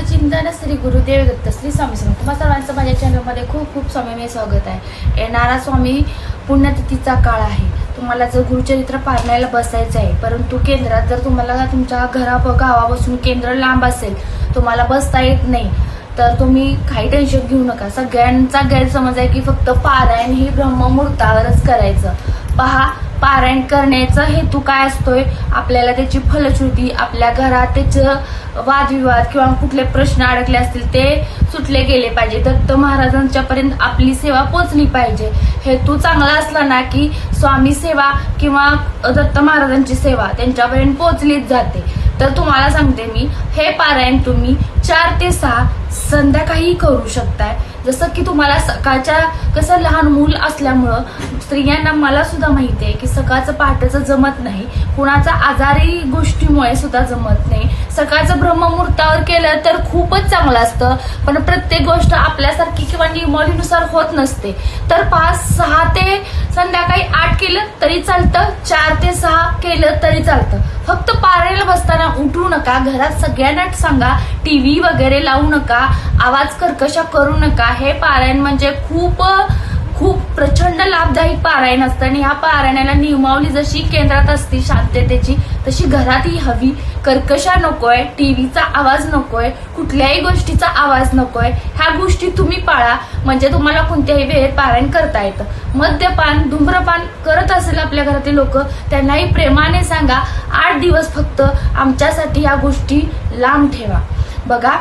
चिंतन श्री गुरुदेव दत्त श्री स्वामी स्वामी तुम्हा सर्वांचं माझ्या चॅनलमध्ये खूप खूप स्वामीमय स्वागत आहे. येणारा स्वामी पुण्यतिथीचा काळ आहे. तुम्हाला जर गुरुचरित्र पारण्याला बसायचं आहे परंतु केंद्रात जर तुम्हाला तुमच्या घरा गावापासून केंद्र लांब असेल तुम्हाला बसता येत नाही तर तुम्ही काही टेन्शन घेऊ नका. सगळ्यांचा गैरसमज आहे की फक्त पारायण ही ब्रह्ममुहूर्तावरच करायचं. पहा पारायण करण्याचा हेतू काय असतोय? आपल्याला त्याची फलश्रुती आपल्या घरात त्याचं वादविवाद किंवा कुठले प्रश्न अडकले असतील ते सुटले गेले पाहिजे. दत्त महाराजांच्या पर्यंत आपली सेवा पोचली पाहिजे. हेतू चांगला असला ना की स्वामी सेवा किंवा दत्त महाराजांची सेवा त्यांच्यापर्यंत पोचलीच जाते. तर तुम्हाला सांगते मी हे पारायण तुम्ही चार ते सहा संध्याकाळी करू शकताय. जसं की तुम्हाला सकाळच्या कसं लहान मूल असल्यामुळं स्त्रियांना मला सुद्धा माहिती आहे की सकाळचं पहाटेचं जमत नाही. कुणाचा आजारी गोष्टीमुळे सुद्धा जमत नाही. सकाळचं ब्रह्ममुहूर्तावर केलं तर खूपच चांगलं असतं. पण प्रत्येक गोष्ट आपल्यासारखी किंवा नियमावलीनुसार होत नसते. तर पाच सहा केलं तरी चालतं चार ते सहा केलं तरी चालतं. फक्त पारायला बसताना उठू नका घरात सगळ्यांना सांगा टीव्ही वगैरे लावू नका आवाज कर्कशा करू नका. हे पारायण म्हणजे खूप खूप प्रचंड लाभदायी पारायण असतं आणि ह्या पारायणाला नियमावली जशी केंद्रात असते शांततेची तशी घरातही हवी. कर्कशा नकोय टीव्हीचा आवाज नकोय कुठल्याही गोष्टीचा आवाज नकोय. ह्या गोष्टी तुम्ही पाळा म्हणजे तुम्हाला कोणत्याही वेळेत पारायण करता येतं. मद्यपान धूम्रपान करत असेल आपल्या घरातील लोक त्यांनाही प्रेमाने सांगा आठ दिवस फक्त आमच्यासाठी ह्या गोष्टी लांब ठेवा. बघा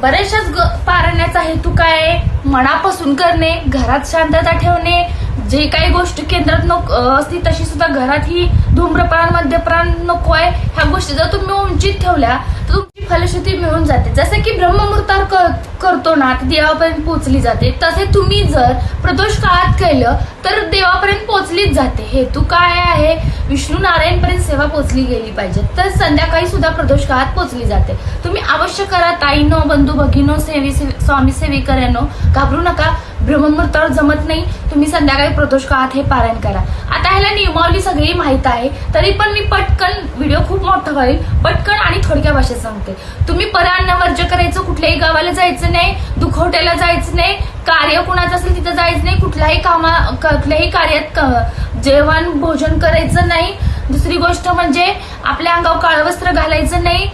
बऱ्याचशाच ग पारण्याचा हेतू काय मनापासून करणे घरात शांतता ठेवणे जे काही गोष्ट केंद्रात नको असती तशी सुद्धा घरात ही धूम्रपान मद्यपान नको आहे. ह्या गोष्टी जर तुम्ही उंचीत ठेवल्या तर तुमची फलश्रुती मिळून जाते. जसं की ब्रह्ममुहूर्तावर कर- करतो ना ती देवापर्यंत पोचली जाते. तसे तुम्ही जर प्रदोष काळात केलं तर देवापर्यंत पोचलीच जाते. हेतू काय आहे? विष्णू नारायणपर्यंत सेवा पोचली गेली पाहिजे. तर संध्याकाळी सुद्धा प्रदोष काळात पोचली जाते. तुम्ही अवश्य करा ताईनो बंधू भगिनो सेवी सेवी- स्वामी सेविकऱ्यांनो घाबरू नका. ब्रह्ममुहूर्तावर जमत नाही. तुम्ही संध्याकाळी प्रदोष काळात हे पारायण करा. आता ह्याला नियमावली सगळी माहीत आहे. तरी पण मी पटकन व्हिडिओ खूप मोठा होईल पटकन आणि थोडक्या भाषेत सांगते. तुम्ही परान्न वर्ज करायचं कुठल्याही गावाला जायचं नाही दुखवट्याला जायचं नाही कार्य कुणाचं असेल तिथं जायचं नाही कुठल्याही कामा कुठल्याही कार्यात क- जेवण भोजन करायचं नाही. दुसरी गोष्ट म्हणजे आपल्या अंगावर काळं वस्त्र घालायचं नाही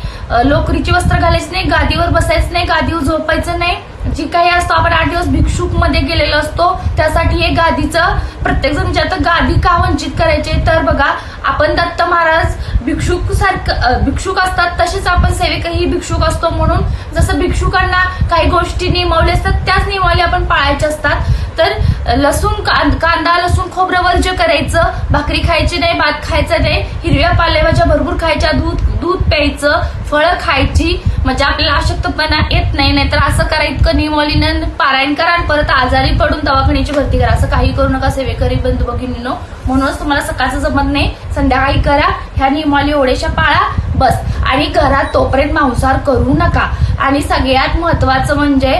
लोकरीची वस्त्र घालायचं नाही गादीवर बसायचं नाही गादीवर झोपायचं नाही. जी काही असतो आपण आठ दिवस भिक्षुकमध्ये गेलेलो असतो त्यासाठी हे गादीचं प्रत्येक जण विचारतं गादी का वंचित करायचे तर बघा आपण दत्त महाराज भिक्षुक सारखं भिक्षुक असतात तसेच आपण सेवेकही भिक्षुक असतो म्हणून जसं भिक्षुकांना काही गोष्टी नियमावली असतात त्याच नियमावली आपण पाळायच्या असतात. तर लसूण कांदा लसूण खोबरं वर्ज करायचं भाकरी खायची नाही भात खायचं नाही हिरव्या पालेभाज्या भरपूर खायच्या दूध दूध प्यायचं फळं खायची म्हणजे आपल्याला अशक्तपणा येत नाही नाहीतर असं करा इतकं नियमावलीनं पारायण करा आणि परत आजारी पडून दवाखान्याची भरती करा. असं काही करू नका सेवेकरी बंधू भगिनीनो. म्हणूनच तुम्हाला सकाळचं जमत नाही संध्याकाळी करा ह्या नियमावली ओढेशा पाळा बस. आणि घरात तोपर्यंत मांसाहार करू नका. आणि सगळ्यात महत्वाचं म्हणजे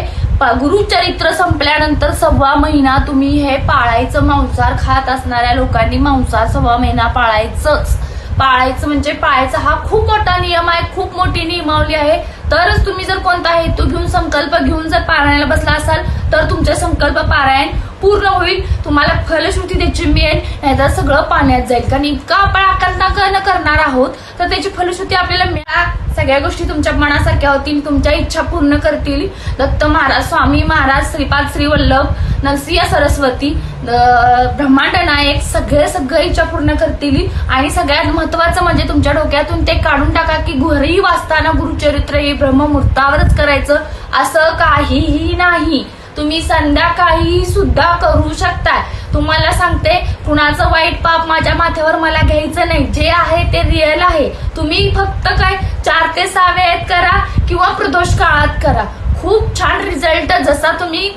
गुरुचरित्र संपल्यानंतर सव्वा महिना तुम्ही हे पाळायचं मांसाहार खात असणाऱ्या लोकांनी मांसाहार सव्वा महिना पाळायचंच. पाळायचं म्हणजे पाळायचा हा खूप मोठा नियम आहे खूप मोठी नियमावली आहे. तरच तुम्ही जर कोणता हेतू घेऊन संकल्प घेऊन जर पारायणाला बसला असाल तर तुमचे संकल्प पारायण पूर्ण होईल. तुम्हाला फलश्रुती त्याची मिळेल नाहीतर सगळं पाण्यात जाईल. कारण इतका आपण न करणार आहोत तर त्याची फलश्रुती आपल्याला मिळा. सगळ्या गोष्टी तुमच्या मनासारख्या होतील तुमच्या इच्छा पूर्ण करतील. दत्त महाराज स्वामी महाराज श्रीपाद श्री वल्लभ नरसिंह सरस्वती ब्रह्मांड नायक सगळे सगळे इच्छा पूर्ण करतील. आणि सगळ्यात महत्वाचं म्हणजे तुमच्या डोक्यातून ते काढून टाका की घरी वाचताना गुरुचरित्र हे ब्रह्ममुहूर्तावरच करायचं. असं काहीही नाही. तुम्ही संध्याकाळी सुद्धा करू शकताय. तुम्हाला सांगते कुणाचं वाईट पाप माझ्या माथ्यावर मला घ्यायचं नाही. जे आहे ते रिअल आहे. तुम्ही फक्त काय चार ते सहा वेळेत करा किंवा प्रदोष काळात करा. खूप छान रिझल्ट जसा तुम्ही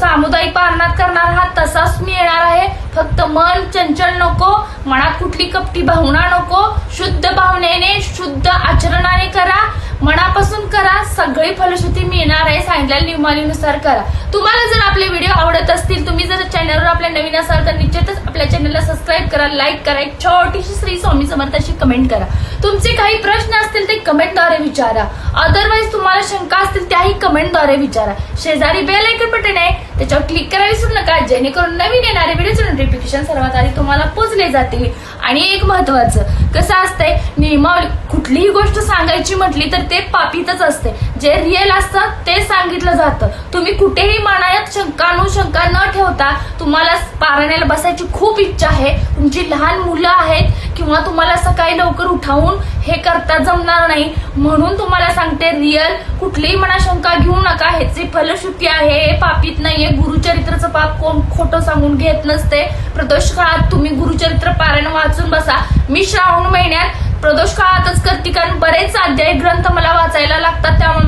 सामुदायिक पारणात करणार आहात तसाच मिळणार आहे. फक्त मन चंचल नको मनात कुठली कपटी भावना नको. शुद्ध भावनेने शुद्ध आचरणाने करा. मनापासून करा. सगळी फलश्रुती मिळणार आहे. सांगितलेल्या नियमानुसार करा. तुम्हाला जर आपले व्हिडिओ आवडत चॅनलवर आपल्या नवीन असाल तर निश्चितच आपल्या चॅनलला सबस्क्राईब करा लाईक करा एक छोटीशी श्री स्वामी समर्थाशी कमेंट करा. तुमचे काही प्रश्न असतील ते कमेंटद्वारे विचारा. अदरवाईज तुम्हाला शंका असतील कमेंटद्वारे विचारा. शेजारी बेल ऐकून बटन आहे त्याच्यावर क्लिक करायला विसरू नका. जेणेकरून नवीन येणारे व्हिडिओचे नोटिफिकेशन सर्वात आधी तुम्हाला पोचले जातील. आणि एक महत्वाचं कसं असतंय नियमावली कुठलीही गोष्ट सांगायची म्हटली तर ते पापीतच असते. जे रिअल असतं ते सांगितलं जातं. तुम्ही कुठेही मनात शंकानुशंका न ठेवता तुम्हाला पारायणाला बसायची खूप इच्छा आहे. तुमची लहान मुलं आहेत किंवा तुम्हाला सकाळी लवकर उठावून हे करता जमणार नाही. म्हणून तुम्हाला सांगते रिअल कुठलीही मनाशंका घेऊ नका. ह्याची फलश्रुती आहे हे पापीत नाहीये. गुरुचरित्राचं पाप कोण खोटं सांगून घेत नसते. प्रदोष काळात तुम्ही गुरुचरित्र पारायण वाचून बसा. मी श्रावण महिन्यात प्रदोष काळातच करते कारण बरेच अध्याय ग्रंथ मला वाचायला लागतात त्यामुळे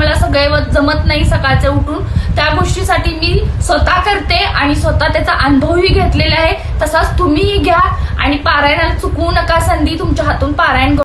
जमत नाही सकाळचे उठून. त्या गोष्टीसाठी मी स्वतः करते आणि स्वतः त्याचा अनुभवही घेतलेला आहे. तसाच तुम्हीही घ्या आणि पारायणाला चुकवू नका संधी तुमच्या हातून पारायण